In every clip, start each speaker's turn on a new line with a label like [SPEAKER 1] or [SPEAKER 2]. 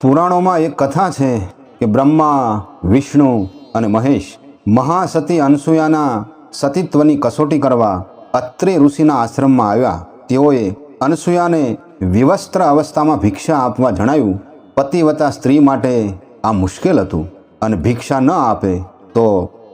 [SPEAKER 1] પુરાણોમાં એક કથા છે કે બ્રહ્મા, વિષ્ણુ અને મહેશ મહાસતી અનસૂયાના સતીત્વની કસોટી કરવા અત્રે ઋષિના આશ્રમમાં આવ્યા. તેઓએ અનસૂયાને વિવસ્ત્ર અવસ્થામાં ભિક્ષા આપવા જણાવ્યું. પતિવતા સ્ત્રી માટે આ મુશ્કેલ હતું અને ભિક્ષા ન આપે તો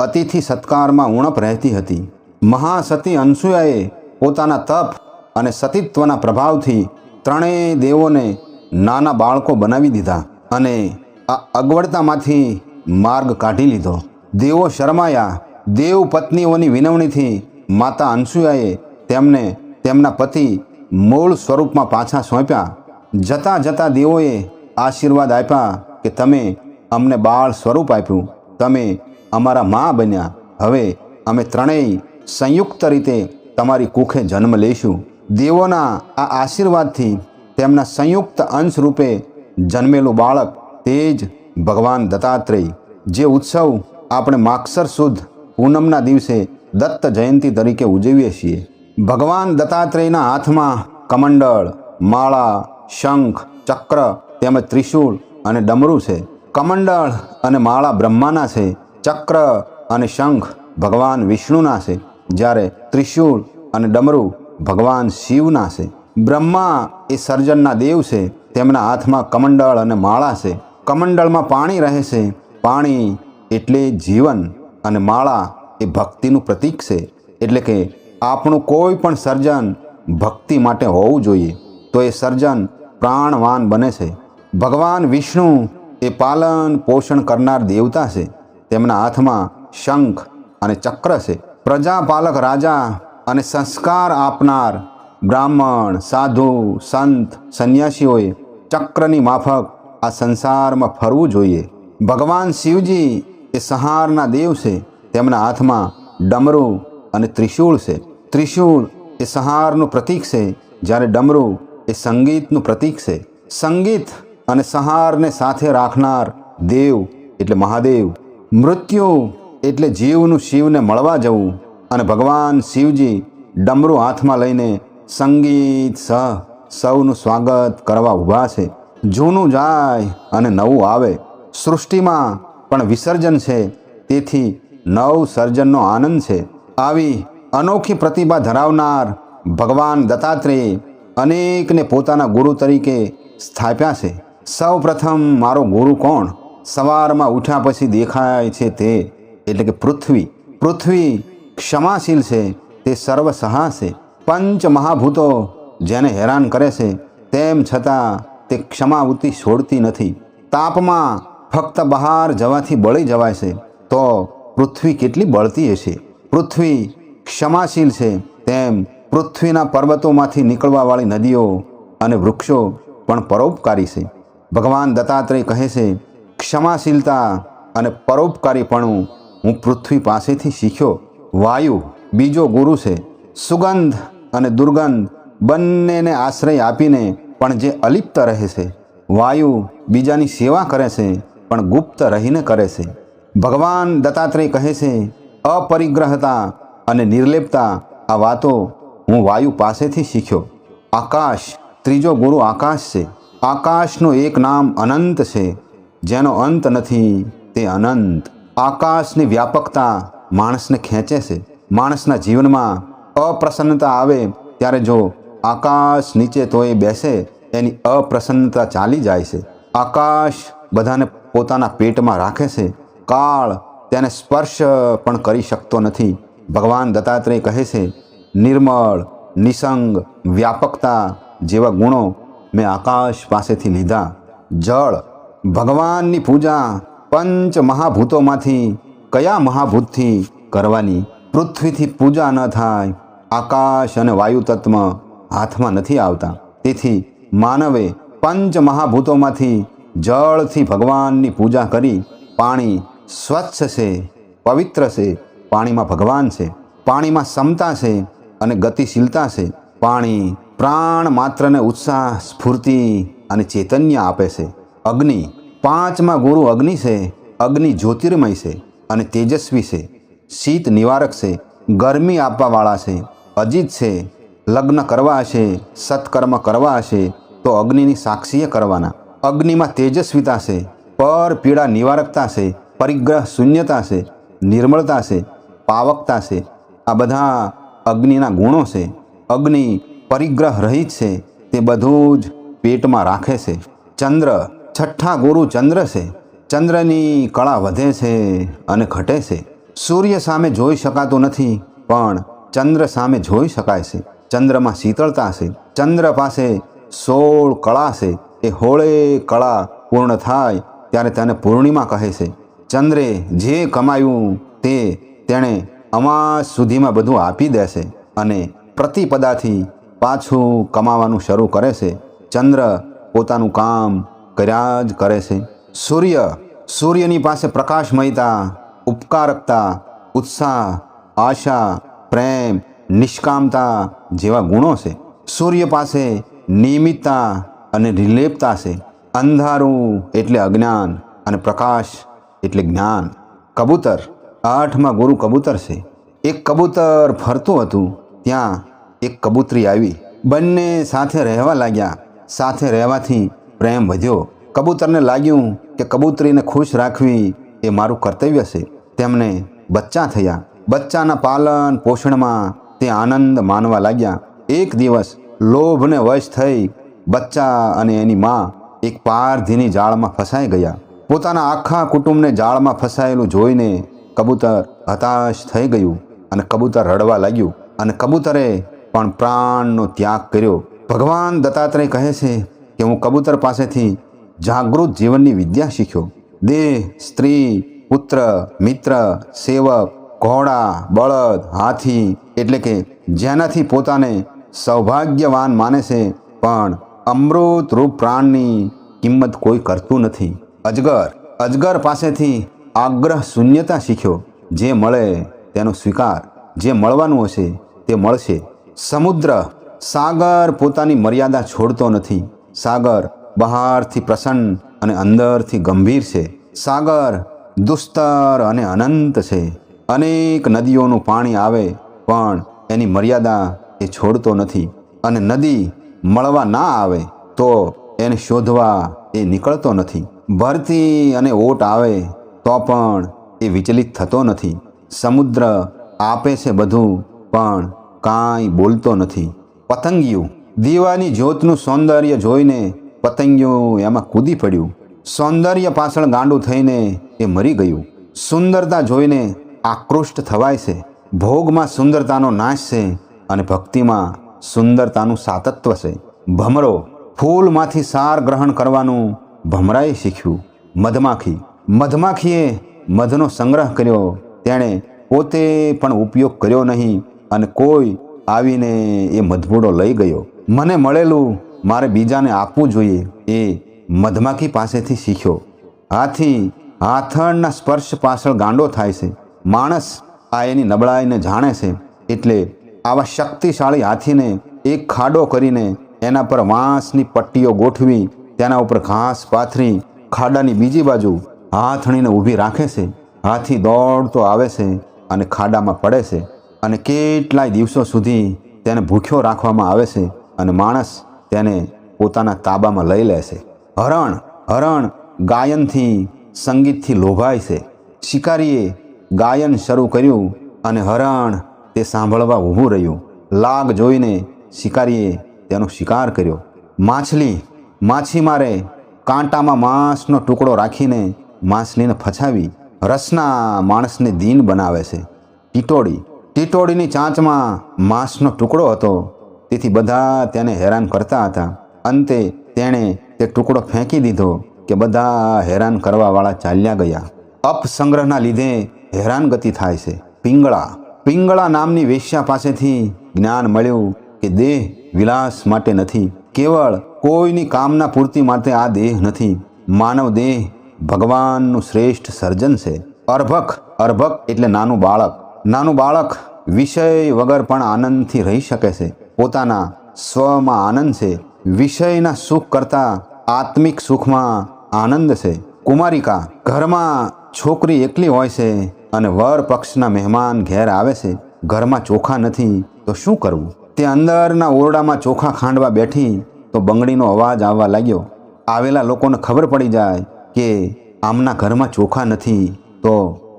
[SPEAKER 1] અતિથિ સત્કારમાં ઉણપ રહેતી હતી. મહાસતી અનસુયાએ પોતાના તપ અને સતીત્વના પ્રભાવથી ત્રણેય દેવોને નાના બાળકો બનાવી દીધા અને આ અગવડતામાંથી માર્ગ કાઢી લીધો. દેવો શરમાયા. દેવ પત્નીઓની વિનવણીથી માતા અંશુયાએ તેમને તેમના પતિ મૂળ સ્વરૂપમાં પાછા સોંપ્યા. જતાં જતાં દેવોએ આશીર્વાદ આપ્યા કે તમે અમને બાળ સ્વરૂપ આપ્યું. તમે અમારા મા બન્યા. હવે અમે ત્રણેય સંયુક્ત રીતે તમારી કુખે જન્મ લઈશું. દેવોના આ આશીર્વાદથી તેમના સંયુક્ત અંશ રૂપે જન્મેલું બાળક તે જ ભગવાન દત્તાત્રેય. જે ઉત્સવ આપણે માગસર સુદ પૂનમના દિવસે દત્ત જયંતિ તરીકે ઉજવીએ છીએ. ભગવાન દત્તાત્રેયના હાથમાં કમંડળ, માળા, શંખ, ચક્ર તેમજ ત્રિશૂળ અને ડમરું છે. કમંડળ અને માળા બ્રહ્માના છે, ચક્ર અને શંખ ભગવાન વિષ્ણુના છે. જ્યારે ત્રિશૂળ અને ડમરું ભગવાન શિવના છે. બ્રહ્મા એ સર્જનના દેવ છે, તેમના હાથમાં કમંડળ અને માળા છે. કમંડળમાં પાણી રહે છે. પાણી એટલે જીવન અને માળા એ ભક્તિનું પ્રતીક છે. એટલે કે આપણું કોઈ પણ સર્જન ભક્તિ માટે હોવું જોઈએ. તો એ સર્જન પ્રાણવાન બને છે. ભગવાન વિષ્ણુ એ પાલન પોષણ કરનાર દેવતા છે. તેમના હાથમાં શંખ અને ચક્ર છે. પ્રજાપાલક રાજા અને સંસ્કાર આપનાર બ્રાહ્મણ, સાધુ, સંત, સંન્યાસીઓએ ચક્રની માફક આ સંસારમાં ફરવું જોઈએ. ભગવાન શિવજી એ સહારના દેવ છે. તેમના હાથમાં ડમરું અને ત્રિશૂળ છે. ત્રિશૂળ એ સંહારનું પ્રતીક છે, જ્યારે ડમરું એ સંગીતનું પ્રતીક છે. સંગીત અને સહારને સાથે રાખનાર દેવ એટલે મહાદેવ. મૃત્યુ એટલે જીવનું શિવને મળવા જવું અને ભગવાન શિવજી ડમરું હાથમાં લઈને સંગીત સહ સૌનું સ્વાગત કરવા ઊભા છે. જૂનું જાય અને નવું આવે. સૃષ્ટિમાં પણ વિસર્જન છે. તેથી નવ સર્જનનો આનંદ છે. આવી અનોખી પ્રતિભા ધરાવનાર ભગવાન દત્તાત્રેય અનેકને પોતાના ગુરુ તરીકે સ્થાપ્યા છે. સૌ પ્રથમ મારો ગુરુ કોણ? સવારમાં ઉઠ્યા પછી દેખાય છે તે, એટલે કે પૃથ્વી. પૃથ્વી ક્ષમાશીલ છે. તે સર્વસહા છે. પંચ મહાભૂતો જેને હેરાન કરે છે, તેમ છતાં તે ક્ષમાવૃત્તિ છોડતી નથી. તાપમાં ફક્ત બહાર જવાથી બળી જવાય છે, તો પૃથ્વી કેટલી બળતી હશે? પૃથ્વી ક્ષમાશીલ છે, તેમ પૃથ્વીના પર્વતોમાંથી નીકળવાવાળી નદીઓ અને વૃક્ષો પણ પરોપકારી છે. ભગવાન દત્તાત્રેય કહે છે, ક્ષમાશીલતા અને પરોપકારીપણું હું પૃથ્વી પાસેથી શીખ્યો. વાયુ બીજો ગુરુ છે. સુગંધ અને દુર્ગંધ બંનેને આશ્રય આપીને પણ જે અલિપ્ત રહે છે, વાયુ બીજાની સેવા કરે છે, પણ ગુપ્ત રહીને કરે છે. ભગવાન દત્તાત્રેય કહે છે, અપરિગ્રહતા અને નિર્લેપતા, આ વાતો હું વાયુ પાસેથી શીખ્યો. આકાશ, ત્રીજો ગુરુ આકાશ છે. આકાશનું એક નામ અનંત છે. જેનો અંત નથી, તે અનંત. આકાશની વ્યાપકતા માણસને ખેંચે છે. માણસના જીવનમાં અપ્રસન્નતા આવે ત્યારે જો આકાશ નીચે તોય બેસે એની અપ્રસન્નતા ચાલી જાય છે. આકાશ બધાને પોતાના પેટમાં રાખે છે. કાળ તેને સ્પર્શ પણ કરી શકતો નથી. ભગવાન દત્તાત્રેય કહે છે, નિર્મળ, નિસંગ, વ્યાપકતા જેવા ગુણો મેં આકાશ પાસેથી લીધા. જળ, ભગવાનની પૂજા પંચ મહાભૂતોમાંથી કયા મહાભૂતથી કરવાની? પૃથ્વીથી પૂજા ન થાય આકાશ અને વાયુ તત્વ હાથમાં નથી આવતા. તેથી માનવે પંચ મહાભૂતોમાંથી જળથી ભગવાનની પૂજા કરી પાણી સ્વચ્છ છે, પવિત્ર છે, પાણીમાં ભગવાન છે, પાણીમાં સમતા છે અને ગતિશીલતા છે. પાણી પ્રાણ માત્રને ઉત્સાહ, સ્ફૂર્તિ અને ચૈતન્ય આપે છે. અગ્નિ પાંચમાં ગુરુ અગ્નિ છે, અગ્નિ જ્યોતિર્મય છે અને તેજસ્વી છે. શીત નિવારક છે, ગરમી આપવાવાળા છે. અજીત છે, લગ્ન કરવા હશે, સત્કર્મ કરવા હશે, તો અગ્નિની સાક્ષીએ કરવાના. અગ્નિમાં તેજસ્વીતા છે પર પીડા નિવારકતા છે પરિગ્રહ શૂન્યતા છે નિર્મળતા છે પાવકતા છે આ બધા અગ્નિના ગુણો છે. અગ્નિ પરિગ્રહ રહિત છે, તે બધું જ પેટમાં રાખે છે. ચંદ્ર, છઠ્ઠા ગુરુ ચંદ્ર છે. ચંદ્રની કળા વધે છે અને ઘટે છે. સૂર્ય સામે જોઈ શકાતું નથી, પણ ચંદ્ર સામે જોઈ શકાય છે. ચંદ્રમાં શીતળતા છે. ચંદ્ર પાસે સોળ કળા છે. એ હોળે કળા પૂર્ણ થાય ત્યારે તેને પૂર્ણિમા કહે છે. ચંદ્રે જે કમાયું તે તેણે અમાસ સુધીમાં બધું આપી દેશે અને પ્રતિપદાથી પાછું કમાવાનું શરૂ કરે છે. ચંદ્ર પોતાનું કામ કર્યા જ કરે છે. સૂર્ય, સૂર્યની પાસે પ્રકાશમયતા, ઉપકારકતા, ઉત્સાહ, આશા પ્રેમ, નિષ્કામતા જેવા ગુણો છે. સૂર્ય પાસે નિયમિતતા અને નિર્લેપતા છે. અંધારું એટલે અજ્ઞાન અને પ્રકાશ એટલે જ્ઞાન. કબૂતર, આઠમાં ગુરુ કબૂતર છે. એક કબૂતર ફરતું હતું, ત્યાં એક કબૂતરી આવી. બંને સાથે રહેવા લાગ્યા. સાથે રહેવાથી પ્રેમ વધ્યો. કબૂતરને લાગ્યું કે કબૂતરીને ખુશ રાખવી એ મારું કર્તવ્ય છે. તેમને બચ્ચા થયા. બચ્ચાના પાલન પોષણમાં તે આનંદ માનવા લાગ્યા. એક દિવસ લોભને વશ થઈ બચ્ચા અને એની મા એક પારધીની જાળમાં ફસાઈ ગયા. પોતાના આખા કુટુંબને જાળમાં ફસાયેલું જોઈને કબૂતર હતાશ થઈ ગયું અને કબૂતર રડવા લાગ્યું અને કબૂતરે પણ પ્રાણનો ત્યાગ કર્યો. ભગવાન દત્તાત્રેય કહે છે કે હું કબૂતર પાસેથી જાગૃત જીવનની વિદ્યા શીખ્યો. દેહ, સ્ત્રી, પુત્ર, મિત્ર, સેવક ઘોડા, બળદ, હાથી એટલે કે જેનાથી પોતાને સૌભાગ્યવાન માને છે, પણ અમૃત રૂપ પ્રાણની કિંમત કોઈ કરતું નથી. અજગર અજગર પાસેથી આગ્રહ શૂન્યતા શીખ્યો. જે મળે તેનો સ્વીકાર, જે મળવાનું હશે તે મળશે. સમુદ્ર, સાગર પોતાની મર્યાદા છોડતો નથી. સાગર બહારથી પ્રસન્ન અને અંદરથી ગંભીર છે. સાગર દુસ્તર અને અનંત છે. અનેક નદીઓનું પાણી આવે, પણ એની મર્યાદા એ છોડતો નથી. અને નદી મળવા ના આવે, તો એને શોધવા એ નીકળતો નથી. ભરતી અને ઓટ આવે, તો પણ એ વિચલિત થતો નથી. સમુદ્ર આપે છે બધું, પણ કાંઈ બોલતો નથી. પતંગિયું. દીવાની જ્યોતનું સૌંદર્ય જોઈને પતંગિયું એમાં કૂદી પડ્યું. સૌંદર્ય પાછળ ગાંડું થઈને એ મરી ગયું. સુંદરતા જોઈને આકૃષ્ટ થવાય છે. ભોગમાં સુંદરતાનો નાશ છે અને ભક્તિમાં સુંદરતાનું સાતત્વ છે. ભમરો ફૂલમાંથી સાર ગ્રહણ કરવાનું ભમરાએ શીખ્યું. મધમાખી મધમાખીએ મધનો સંગ્રહ કર્યો. તેણે પોતે પણ ઉપયોગ કર્યો નહીં અને કોઈ આવીને એ મધપૂડો લઈ ગયો. મને મળેલું મારે બીજાને આપવું જોઈએ એ મધમાખી પાસેથી શીખ્યો. આથી હાથણના સ્પર્શ પાછળ ગાંડો થાય છે. માણસ આ એની નબળાઈને જાણે છે, એટલે આવા શક્તિશાળી હાથીને એક ખાડો કરીને એના પર વાંસની પટ્ટીઓ ગોઠવી તેના ઉપર ઘાસ પાથરી ખાડાની બીજી બાજુ હાથણીને ઊભી રાખે છે. હાથી દોડતો આવે છે અને ખાડામાં પડે છે અને કેટલાય દિવસો સુધી તેને ભૂખ્યો રાખવામાં આવે છે અને માણસ તેને પોતાના તાબામાં લઈ લે છે. હરણ હરણ ગાયનથી, સંગીતથી લોભાય છે. શિકારીએ ગાયન શરૂ કર્યું અને હરણ તે સાંભળવા ઊભું રહ્યું. લાગ જોઈને શિકારીએ તેનો શિકાર કર્યો. માછલી માછીમારે કાંટામાં માંસનો ટુકડો રાખીને માછલીને ફછાવી રસના માણસને દીન બનાવે છે. ટીટોડી ટીટોડીની ચાંચમાં માંસનો ટુકડો હતો. તેથી બધા તેને હેરાન કરતા હતા. અંતે તેણે તે ટુકડો ફેંકી દીધો કે બધા હેરાન કરવાવાળા ચાલ્યા ગયા. અપસંગ્રહના લીધે હેરાનગતિ થાય છે. પિંગળા. પિંગળા નામની વેશ્યા પાસેથી જ્ઞાન મળ્યું કે દેહ વિલાસ માટે નથી. કેવળ કોઈની કામના પૂર્તિ માટે આ દેહ નથી. માનવ દેહ ભગવાનનું શ્રેષ્ઠ સર્જન છે. અર્ભક. અર્ભક એટલે નાનું બાળક. નાનું બાળક વિષય વગર પણ આનંદથી રહી શકે છે. પોતાના સ્વમાં આનંદ છે. વિષયના સુખ કરતાં આત્મિક સુખમાં આનંદ છે. કુમારિકા. ઘરમાં છોકરી એકલી હોય છે. અને વર પક્ષના મહેમાન ઘેર આવે છે, ઘરમાં ચોખા નથી, તો શું કરવું? તે અંદરના ઓરડામાં ચોખા ખાંડવા બેઠી, તો બંગડીનો અવાજ આવવા લાગ્યો. આવેલા લોકોને ખબર પડી જાય કે આમના ઘરમાં ચોખા નથી, તો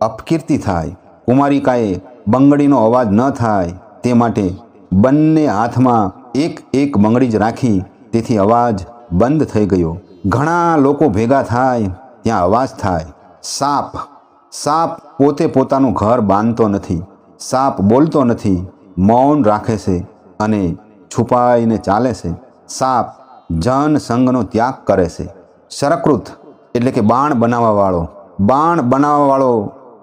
[SPEAKER 1] અપકીર્તિ થાય. કુમારિકાએ બંગડીનો અવાજ ન થાય તે માટે બંને હાથમાં એક એક બંગડી જ રાખી, તેથી અવાજ બંધ થઈ ગયો. ઘણા લોકો ભેગા થાય, ત્યાં અવાજ થાય. સાપ! સાપ પોતે પોતાનું ઘર બાંધતો નથી, સાપ બોલતો નથી, મૌન રાખે છે અને છુપાઈને ચાલે છે. સાપ જન સંઘનો ત્યાગ કરે છે. શરકૃત એટલે કે બાણ બનાવવાવાળો. બાણ બનાવવાવાળો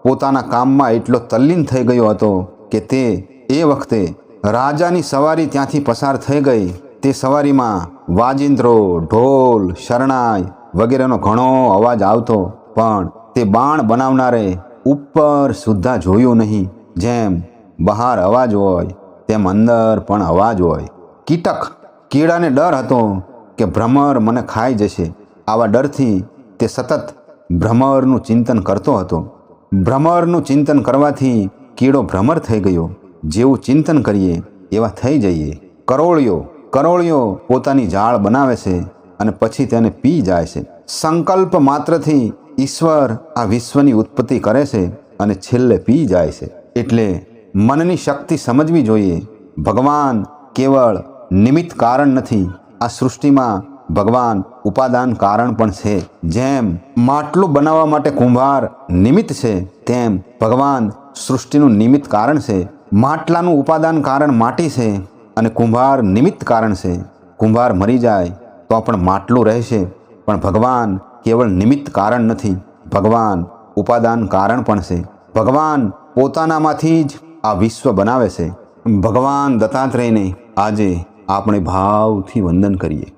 [SPEAKER 1] પોતાના કામમાં એટલો તલ્લીન થઈ ગયો હતો કે તે એ વખતે રાજાની સવારી ત્યાંથી પસાર થઈ ગઈ. તે સવારીમાં વાજિંદ્રો, ઢોલ, શરણાઈ વગેરેનો ઘણો અવાજ આવતો, પણ તે બાણ બનાવનારે ઉપર સુદ્ધા જોયું નહીં. જેમ બહાર અવાજ હોય, તેમ અંદર પણ અવાજ હોય. કીટક, કીડાને ડર હતો કે ભ્રમર મને ખાઈ જશે. આવા ડરથી તે સતત ભ્રમરનું ચિંતન કરતો હતો. ભ્રમરનું ચિંતન કરવાથી કીડો ભ્રમર થઈ ગયો. જેવું ચિંતન કરીએ, એવા થઈ જઈએ. કરોળિયો કરોળિયો પોતાની જાળ બનાવે છે અને પછી તેને પી જાય છે. સંકલ્પ માત્રથી ઈશ્વર આ વિશ્વની ઉત્પત્તિ કરે છે અને છેલ્લે પી જાય છે. એટલે મનની શક્તિ સમજવી જોઈએ. ભગવાન કેવળ નિમિત્ત કારણ નથી. આ સૃષ્ટિમાં ભગવાન ઉપાદાન કારણ પણ છે. જેમ માટલું બનાવવા માટે કુંભાર નિમિત્ત છે, તેમ ભગવાન સૃષ્ટિનું નિમિત્ત કારણ છે. માટલાનું ઉપાદાન કારણ માટી છે અને કુંભાર નિમિત્ત કારણ છે. કુંભાર મરી જાય તો પણ માટલું રહેશે. પણ ભગવાન કેવળ નિમિત્ત કારણ નથી, ભગવાન ઉપાદાન કારણ પણ છે. ભગવાન પોતાનામાંથી જ આ વિશ્વ બનાવે છે. ભગવાન દત્તાત્રેયને આજે આપણે ભાવથી વંદન કરીએ.